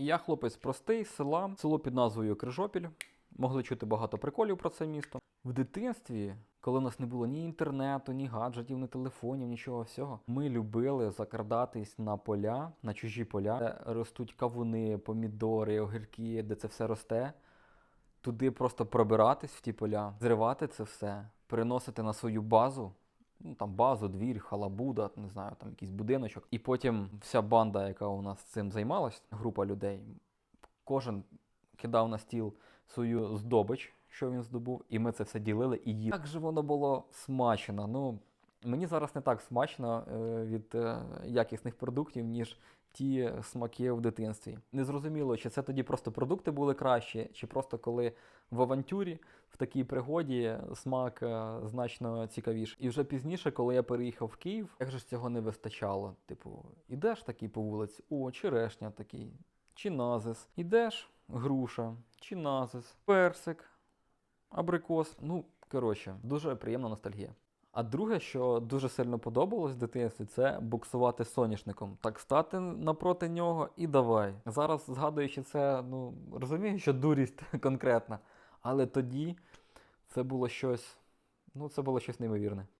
Я хлопець простий, села, село під назвою Крижопіль. Могли чути багато приколів про це місто. В дитинстві, коли у нас не було ні інтернету, ні гаджетів, ні телефонів, нічого всього, ми любили закрадатись на поля, на чужі поля, де ростуть кавуни, помідори, огірки, де це все росте. Туди просто пробиратись в ті поля, зривати це все, переносити на свою базу. Ну, там базу, двір, халабуда, не знаю, там якийсь будиночок. І потім вся банда, яка у нас цим займалась, група людей, кожен кидав на стіл свою здобич, що він здобув, і ми це все ділили і їли. Як же воно було смачно. Ну, мені зараз не так смачно е, від е, якісних продуктів, ніж ті смаки в дитинстві. Незрозуміло, чи це тоді просто продукти були кращі, чи просто коли в авантюрі, в такій пригоді смак е, значно цікавіший. І вже пізніше, коли я переїхав в Київ, як же ж цього не вистачало. Типу, ідеш такий по вулиці, о, черешня такий, чи назис. Ідеш, груша, чи назис, персик, абрикос. Ну, коротше, дуже приємна ностальгія. А друге, що дуже сильно подобалось в дитинстві, це буксувати соняшником. Так стати напроти нього і давай. Зараз, згадуючи це, ну розумію, що дурість конкретна. Але тоді це було щось, ну це було щось неймовірне.